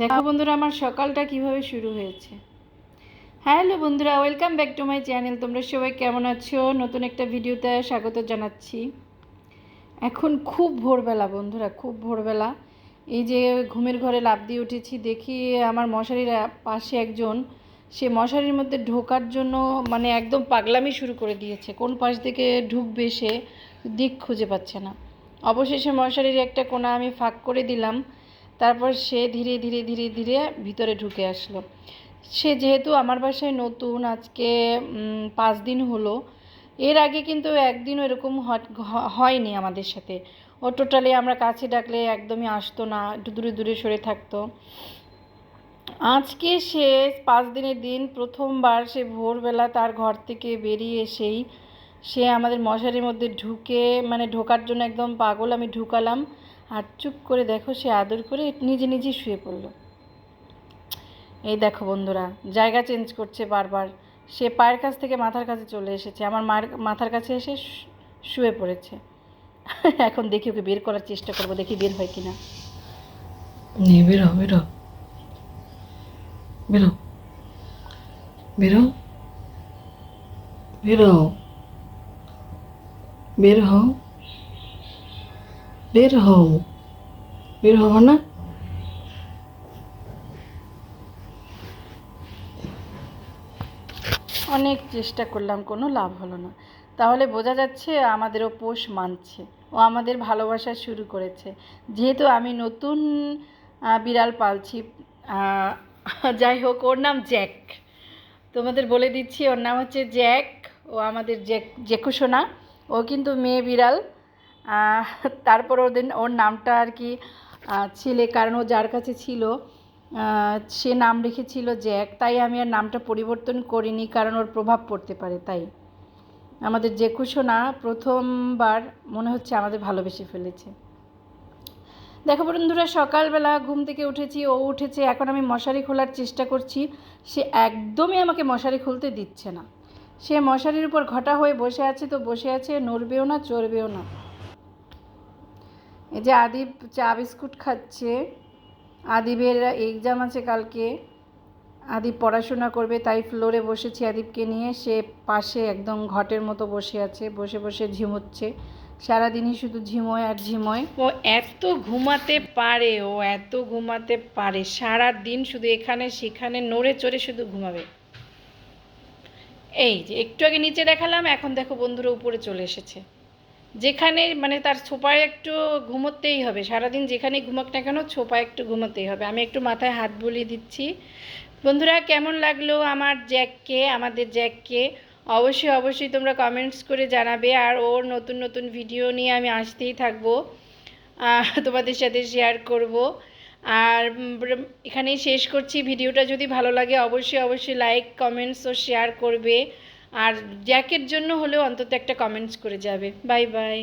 দেখো বন্ধুরা আমার সকালটা কীভাবে শুরু হয়েছে। হ্যাঁ হ্যালো বন্ধুরা welcome back to my channel তোমরা সবাই কেমন আছো? নতুন একটা ভিডিওতে স্বাগত জানাচ্ছি। এখন খুব ভোরবেলা বন্ধুরা খুব ভোরবেলা। এই যে ঘুমের ঘরে লাভ দিয়ে উঠেছি দেখি আমার মশারির পাশে একজন সে মশারির মধ্যে ঢোকার জন্য মানে একদম পাগলামি শুরু করে দিয়েছে। কোন পাশ থেকে ঢুকবে সে দিক খুঁজে পাচ্ছে না। অবশেষে মশারির একটা কোনা আমি ফাঁক করে দিলাম। তারপর সে ধীরে ধীরে ধীরে ধীরে ভিতরে ঢুকে আসলো। সে যেহেতু আমার বাসায় নতুন, আজকে পাঁচ দিন হলো, এর আগে কিন্তু একদিনও এরকম হয়নি আমাদের সাথে। ও টোটালি আমরা কাছে ডাকলে একদমই আসতো না, একটু দূরে দূরে সরে থাকতো। আজকে সে পাঁচ দিনের দিন প্রথমবার সে ভোরবেলা তার ঘর থেকে বেরিয়ে এসেই সে আমাদের মশারির মধ্যে ঢুকে মানে ঢোকার জন্য একদম পাগল, আমি ঢুকালাম। আর চুপ করে দেখো সে আদর করে নিজে নিজেই শুয়ে পড়ল। এই দেখো বন্ধুরা, জায়গা চেঞ্জ করছে বারবার। সে পায়ের কাছ থেকে মাথার কাছে চলে এসেছে, আমার মার মাথার কাছে এসে শুয়ে পড়েছে। এখন দেখি ওকে বের করার চেষ্টা করব, দেখি বের হয় কিনা। বেরো বেরো বেরো বেরো বেরো বের হও। বের হও। বের হব না অনেক চেষ্টা করলাম, কোনো লাভ হলো না। তাহলে বোঝা যাচ্ছে আমাদেরও পোষ মানছে ও আমাদের ভালোবাসা শুরু করেছে। যেহেতু আমি নতুন বিড়াল পালছি যাই হোক, ওর নাম জ্যাক। তোমাদের বলে দিচ্ছি, ওর নাম হচ্ছে জ্যাক, ও আমাদের জ্যাক জেকুসোনা ও কিন্তু মেয়ে বিড়াল। তারপর ওদের ওর নামটা আর কি ছেলে, কারণ ও যার কাছে ছিল সে নাম রেখেছিল জ্যাক, তাই আমি আর নামটা পরিবর্তন করিনি, কারণ ওর প্রভাব পড়তে পারে, তাই। আমাদের জেকুসোনা প্রথমবার মনে হচ্ছে আমাদের ভালোবেসে ফেলেছে। দেখো বন্ধুরা, সকালবেলা ঘুম থেকে উঠেছি, ও উঠেছে, এখন আমি মশারি খোলার চেষ্টা করছি, সে একদমই আমাকে মশারি খুলতে দিচ্ছে না। সে মশারির উপর ঘটা হয়ে বসে আছে তো বসে আছে, নড়বেও না, চড়বেও না। এই যে আদিব চা বিস্কুট খাচ্ছে, আদিবের এক্সাম আছে কালকে, আদিব পড়াশোনা করবে, তাই ফ্লোরে বসেছি। আদিবকে নিয়ে সে পাশে একদম ঘটের মতো বসে আছে, বসে বসে ঝিমোচ্ছে। সারাদিনই শুধু ঝিমোয় আর ঝিমোয়। ও এত ঘুমাতে পারে, ও এত ঘুমাতে পারে সারা দিন শুধু এখানে সেখানে নড়ে চড়ে শুধু ঘুমাবে। এই যে একটু আগে নিচে দেখালাম, এখন দেখো বন্ধুরা উপরে চলে এসেছে। যেখানে মানে তার ছোপায় একটু ঘুমোতেই হবে। সারাদিন যেখানে ঘুমাক না কেন ছোপায় একটু ঘুমোতেই হবে। আমি একটু মাথায় হাত বুলিয়ে দিচ্ছি। বন্ধুরা, কেমন লাগল আমার জ্যাককে, আমাদের জ্যাককে? অবশ্যই অবশ্যই তোমরা কমেন্টস করে জানাবে। আর ওর নতুন নতুন ভিডিও নিয়ে আমি আসতেই থাকব। তোমাদের সাথে শেয়ার করব। আর এখানেই শেষ করছি। ভিডিওটা যদি ভালো লাগে, অবশ্যই অবশ্যই লাইক কমেন্টস ও শেয়ার করবে। আর জ্যাকের জন্য হলেও অন্তত একটা কমেন্টস করে যাবে। Bye bye